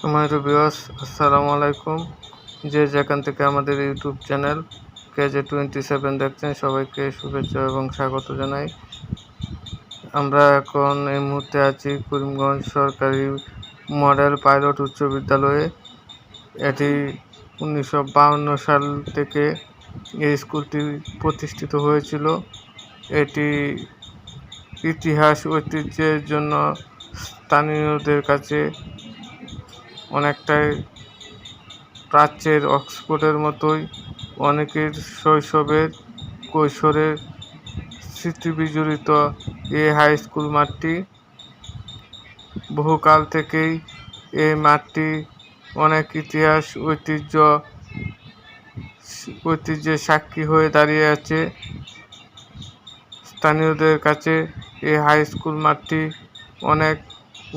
সম্মানিত বিওয়াস আসসালামু আলাইকুম। যে যেখান থেকে আমাদের YouTube channel KJ twenty seven দেখছেন, সবাইকে শুভেচ্ছা এবং স্বাগত জানাই। আমরা এখন এই মুহূর্তে আছি করিমগঞ্জ সরকারি মডেল পাইলট উচ্চ বিদ্যালয়ে। এটি উনিশশো সাল থেকে এই স্কুলটি প্রতিষ্ঠিত হয়েছিল। এটি ইতিহাস ঐতিহ্যের জন্য স্থানীয়দের কাছে অনেকটাই প্রাচ্যের অক্সফোর্ডের মতোই অনেকের শৈশবের কৈশোরের স্মৃতি বিজড়িত এই হাই স্কুল মাঠটি। বহুকাল থেকেই এই মাঠটি অনেক ইতিহাস, ঐতিহ্য, ঐতিহ্যের সাক্ষী হয়ে দাঁড়িয়ে আছে। স্থানীয়দের কাছে এই হাই স্কুল মাঠটি অনেক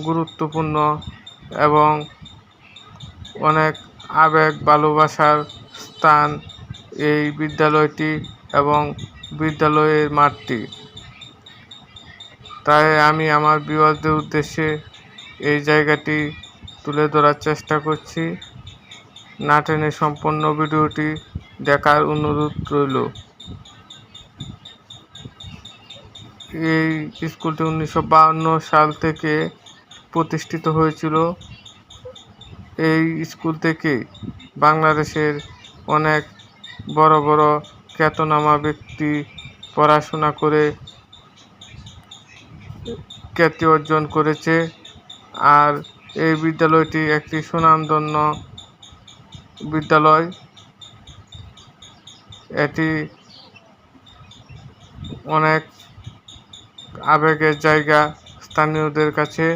গুরুত্বপূর্ণ এবং অনেক আবেগ ভালোবাসার স্থান এই বিদ্যালয়টি এবং বিদ্যালয়ের মাঠটি। তাই আমি আমার বিবাদের উদ্দেশ্যে এই জায়গাটি তুলে ধরার চেষ্টা করছি। না টেনে ভিডিওটি দেখার অনুরোধ রইল। এই স্কুলটি উনিশশো সাল থেকে প্রতিষ্ঠিত হয়েছিল। এই স্কুল থেকে বাংলাদেশের অনেক বড় বড় খ্যাতনামা ব্যক্তি পড়াশোনা করে খ্যাতি অর্জন করেছে। আর এই বিদ্যালয়টি একটি সুনামধন্য বিদ্যালয়। এটি অনেক আবেগের জায়গা স্থানীয়দের কাছে।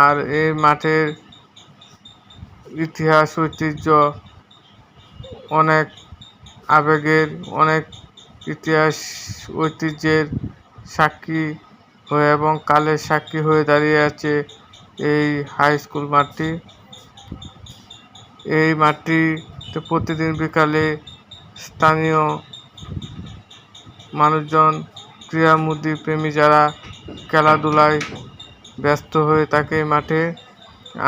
আর এই মাঠের ইতিহাস, ঐতিহ্য, অনেক আবেগের, অনেক ইতিহাস, ঐতিহ্যের সাক্ষী হয়ে এবং কালের সাক্ষী হয়ে দাঁড়িয়ে আছে এই হাই স্কুল মাঠটি। এই মাঠটিতে প্রতিদিন বিকালে স্থানীয় মানুষজন, ক্রীড়ামুদী প্রেমী যারা খেলাধুলায় ব্যস্ত হয়ে থাকে মাঠে।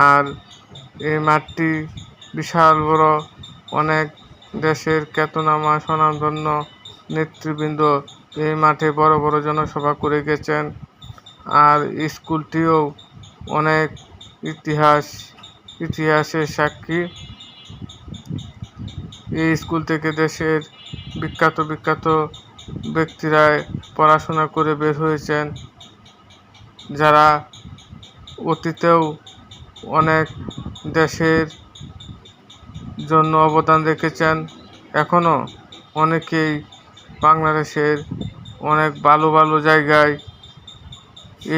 আর এই মাঠটি বিশাল বড়। অনেক দেশের খ্যাতনামা স্বনামধন্য নেতৃবৃন্দ এই মাঠে বড় বড় জনসভা করে গেছেন। আর স্কুলটিও অনেক ইতিহাস, ইতিহাসের সাক্ষী। এই স্কুল থেকে দেশের বিখ্যাত বিখ্যাত ব্যক্তিরা পড়াশোনা করে বের হয়েছেন, যারা অতীতেও অনেক দেশের জন্য অবদান রেখেছেন। এখনও অনেকেই বাংলাদেশের অনেক ভালো ভালো জায়গায়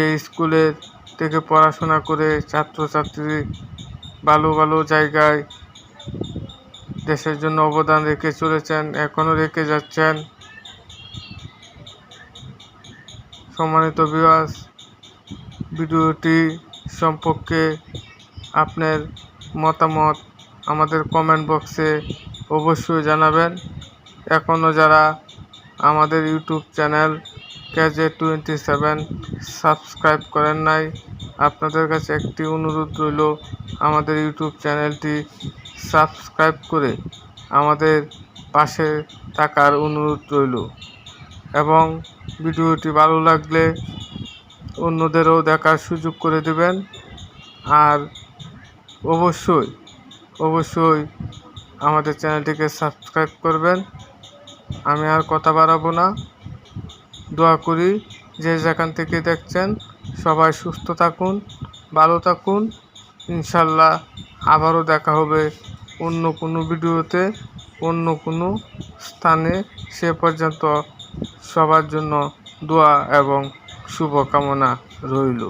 এই স্কুলের থেকে পড়াশোনা করে ছাত্রছাত্রী ভালো ভালো জায়গায় দেশের জন্য অবদান রেখে চলেছেন এখনও রেখে যাচ্ছেন। সম্মানিত বিবাস ভিডিওটি সম্পর্কে আপনার মতামত আমাদের কমেন্ট বক্সে অবশ্যই জানাবেন। এখনও যারা আমাদের YouTube channel KJ twenty seven subscribe করেন নাই, আপনাদের কাছে একটি অনুরোধ রইল আমাদের ইউটিউব চ্যানেলটি সাবস্ক্রাইব করে আমাদের পাশে থাকার অনুরোধ রইল। এবং ভিডিওটি ভালো লাগলে অন্যদেরও দেখার সুযোগ করে দেবেন। আর অবশ্যই অবশ্যই আমাদের চ্যানেলটিকে সাবস্ক্রাইব করবেন। আমি আর কথা বাড়াবো না। দোয়া করি যে যেখান থেকে দেখছেন সবাই সুস্থ থাকুন, ভালো থাকুন। ইনশাল্লাহ আবারও দেখা হবে অন্য কোনো ভিডিওতে, অন্য কোনো স্থানে। সে পর্যন্ত সবার জন্য দোয়া এবং শুভকামনা রইল।